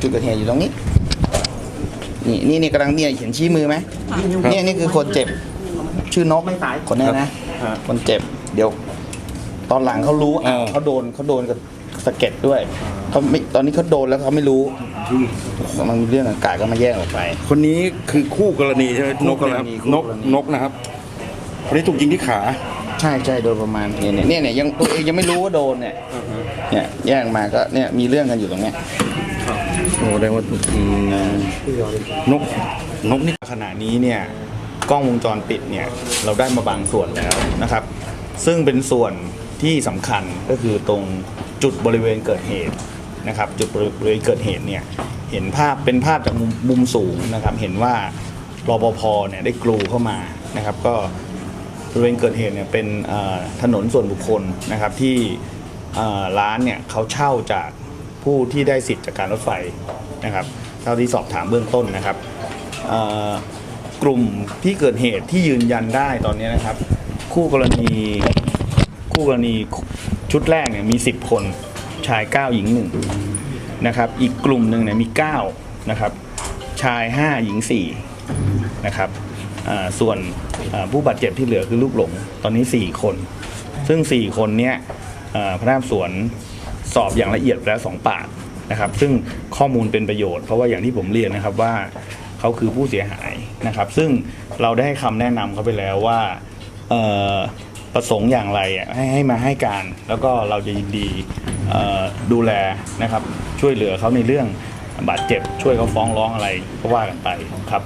จุดเกิดเหตุอยู่ตรงนี้ นี่นี่นี่กำลังเนี่ยเขียนชี้มือไหมเนี่ยนี่คือคนเจ็บ ชื่อนกคนนี้นะคนเจ็บ เดี๋ยว ตอนหลังเขารู้อะเออเขาโดนเขาโดนกับสะเก็ดด้วยเขาไม่ตอนนี้เขาโดนแล้วเขาไม่รู้มันมีเรื่องอากาศก็มาแยกออกไป คนนี้คือคู่กรณีใช่ไหมคู่นกนะครับกรณีนกคู่กรณีนกนะครับคนนี้ถูกยิงที่ขา ใช่ใช่โดนประมาณเนี่ยเนี่ยเนี่ยเนี่ยยังตัวเองยังไม่รู้ว่าโดนเนี่ยเนี่ยแยกมาก็เนี่ยมีเรื่องกันอยู่ตรงเนี้ย โอ้ได้ว่าถูกอืมนกนกนี่ขณะนี้เนี่ยกล้องวงจรปิดเนี่ยเราได้มาบางส่วนแล้วนะครับ ซึ่งเป็นส่วนที่สำคัญก็คือตรงจุดบริเวณเกิดเหตุนะครับ จุดบริเวณเกิดเหตุเนี่ยเห็นภาพเป็นภาพจากมุมมุมสูงนะครับ เห็นว่ารปภเนี่ยได้กลูเข้ามานะครับ ก็ บริเวณเกิดเหตุเนี่ยเป็นเอ่อถนนส่วนบุคคลนะครับที่เอ่อร้านเนี่ยเขาเช่าจาก ผู้ที่ได้สิทธิ์จากการรถไฟนะครับเท่าที่สอบถามเบื้องต้นนะครับกลุ่มที่เกิดเหตุที่ยืนยันได้ตอนนี้นะครับ คู่กรณีคู่กรณีชุดแรกเนี่ยมี 10 คนชาย 9 หญิง1นะครับอีกกลุ่มหนึ่งเนี่ยมี9นะครับชาย 5 หญิง4นะครับส่วนผู้บาดเจ็บที่เหลือคือลูกหลงตอนนี้ 4 คน ซึ่ง 4 คนเนี้ยพนักงานสวน สอบอย่างละเอียดไปแล้ว2ปากนะครับซึ่งข้อมูลเป็นประโยชน์เพราะว่าอย่างที่ผมเรียนนะครับว่าเขาคือผู้เสียหายนะครับ ซึ่งเราได้ให้คำแนะนำเขาไปแล้วว่าเอ่อประสงค์อย่างไรอะให้ให้มาให้การ แล้วก็เราจะยินดีเอ่อดูแลนะครับช่วยเหลือเขาในเรื่องบาดเจ็บ ช่วยเขาฟ้องร้องอะไรก็ว่ากันไปครับ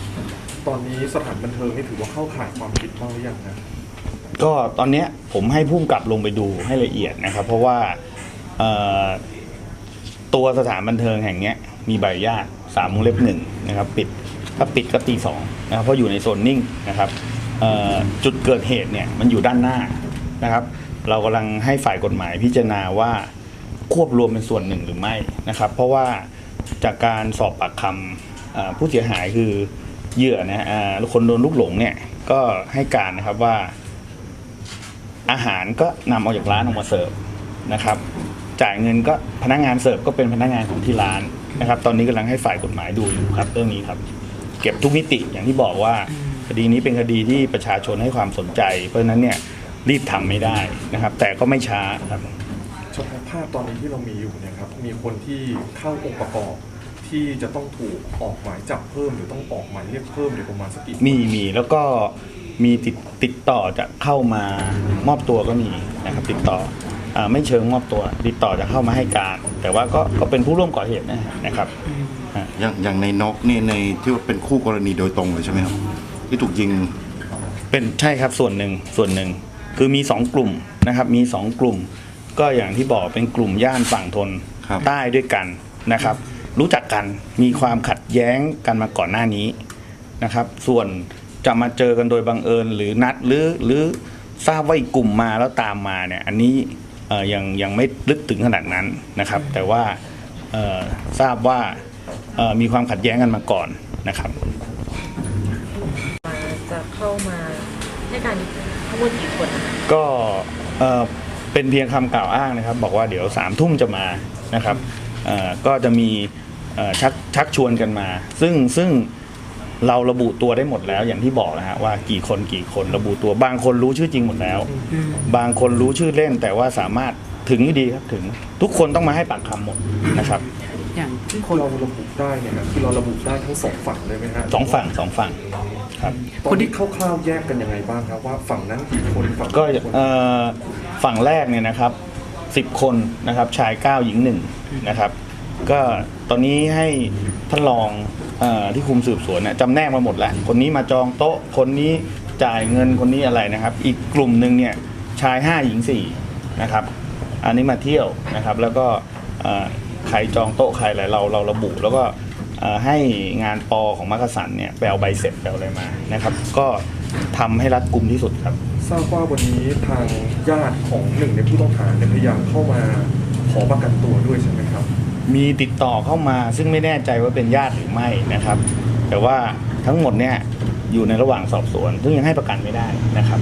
ตอนนี้สถานบันเทิงนี่ถือว่าเข้าข่ายความผิดบ้างหรือยังนะก็ตอนเนี้ยผมให้พุ่มกลับลงไปดูให้ละเอียดนะครับ เพราะว่าเอ่อ ตัวสถานบันเทิงแห่งนี้มีใบอนุญาตสามวงเล็บหนึ่งนะครับ ปิดถ้าปิดก็ตีสองนะครับเพราะอยู่ในโซนนิ่งนะครับจุดเกิดเหตุเนี่ยมันอยู่ด้านหน้านะครับ เรากำลังให้ฝ่ายกฎหมายพิจารณาว่าควบรวมเป็นส่วนหนึ่งหรือไม่นะครับ เพราะว่าจากการสอบปากคำผู้เสียหายคือเหยื่อนะฮะคนโดนลูกหลงเนี่ยก็ให้การนะครับว่าอาหารก็นำออกจากร้านออกมาเสิร์ฟนะครับ จ่ายเงินก็พนักงานเสิร์ฟก็เป็นพนักงานของที่ร้านนะครับ ตอนนี้กำลังให้ฝ่ายกฎหมายดูอยู่ครับ เรื่องนี้ครับ เก็บทุกมิติอย่างที่บอกว่าคดีนี้เป็นคดีที่ประชาชนให้ความสนใจ เพราะฉะนั้นเนี่ยรีบทำไม่ได้นะครับ แต่ก็ไม่ช้าครับเฉพาะภาพตอนนี้ที่เรามีอยู่เนี่ยครับมีคนที่เข้าองค์ประกอบที่จะต้องถูกออกหมายจับเพิ่มหรือต้องออกหมายเรียกเพิ่มหรือประมาณสักกี่คนมีมีแล้วก็มีติดติดต่อจะเข้ามามอบตัวก็มีนะครับติดต่ออา ไม่เชิงมอบตัวติดต่อจะเข้ามาให้การ แต่ว่าก็ก็เป็นผู้ร่วมก่อเหตุนะนะครับอย่างอย่างในนกนี่ในที่ว่าเป็นคู่กรณีโดยตรงเลยใช่ไหมครับที่ถูกยิงเป็นใช่ครับส่วนหนึ่งส่วนหนึ่งคือมีสองกลุ่มนะครับมีสองกลุ่ม ก็อย่างที่บอกเป็นกลุ่มย่านฝั่งทนครับใต้ด้วยกันนะครับ รู้จักกันมีความขัดแย้งกันมาก่อนหน้านี้นะครับ ส่วนจะมาเจอกันโดยบังเอิญหรือนัดหรือหรือทราบว่าอีกกลุ่มมาแล้วตามมาเนี่ยอันนี้เอ่อ ยังยังไม่ลึกถึงขนาดนั้นนะครับ แต่ว่าเอ่อทราบว่าเอ่อมีความขัดแย้งกันมาก่อนนะครับมาจะเข้ามาให้การทั้งหมดกี่คนนะคะก็เอ่อเป็นเพียงคำกล่าวอ้างนะครับ บอกว่าเดี๋ยวสามทุ่มจะมานะครับเอ่อก็จะมีเอ่อชักชักชวนกันมา ซึ่งซึ่ง เราระบุตัวได้หมดแล้วอย่างที่บอกนะฮะว่ากี่คนกี่คนระบุตัวบางคนรู้ชื่อจริงหมดแล้ว บางคนรู้ชื่อเล่นแต่ว่าสามารถถึงอยู่ดีครับถึงทุกคนต้องมาให้ปากคำหมดนะครับ อย่างที่เราระบุได้เนี่ยครับคือเราระบุได้ทั้งสองฝั่งเลยไหมฮะสองฝั่งสองฝั่งครับตอนนี้คร่าวๆแยกกันยังไงบ้างครับว่าฝั่งนั้นกี่คนฝั่งก็นี้กี่คนเอ่อฝั่งแรกเนี่ยนะครับสิบคนนะครับชายเก้าหญิงหนึ่งนะครับ ก็ตอนนี้ให้ท่านรองอที่คุมสืบสวนเนี่ยจำแนกมาหมดแล้ว คนนี้มาจองโต๊ะ คนนี้จ่ายเงินคนนี้อะไรนะครับ อีกกลุ่มหนึ่งเนี่ยชายห้าหญิงสี่นะครับ อันนี้มาเที่ยวนะครับ แล้วก็ใครจองโต๊ะใครอะไรเราเราระบุ แล้วก็ให้งานปอของมักสันเนี่ยไปเอาใบเสร็จไปเอาอะไรมานะครับ ก็ทำให้รัดกุมที่สุดครับทราบว่าวันนี้ทางญาติของหนึ่งในผู้ต้องหาเนี่ยพยายามเข้ามาขอประกันตัวด้วยใช่ไหมครับ มีติดต่อเข้ามาซึ่งไม่แน่ใจว่าเป็นญาติหรือไม่นะครับ แต่ว่าทั้งหมดเนี่ยอยู่ในระหว่างสอบสวน ซึ่งยังให้ประกันไม่ได้นะครับ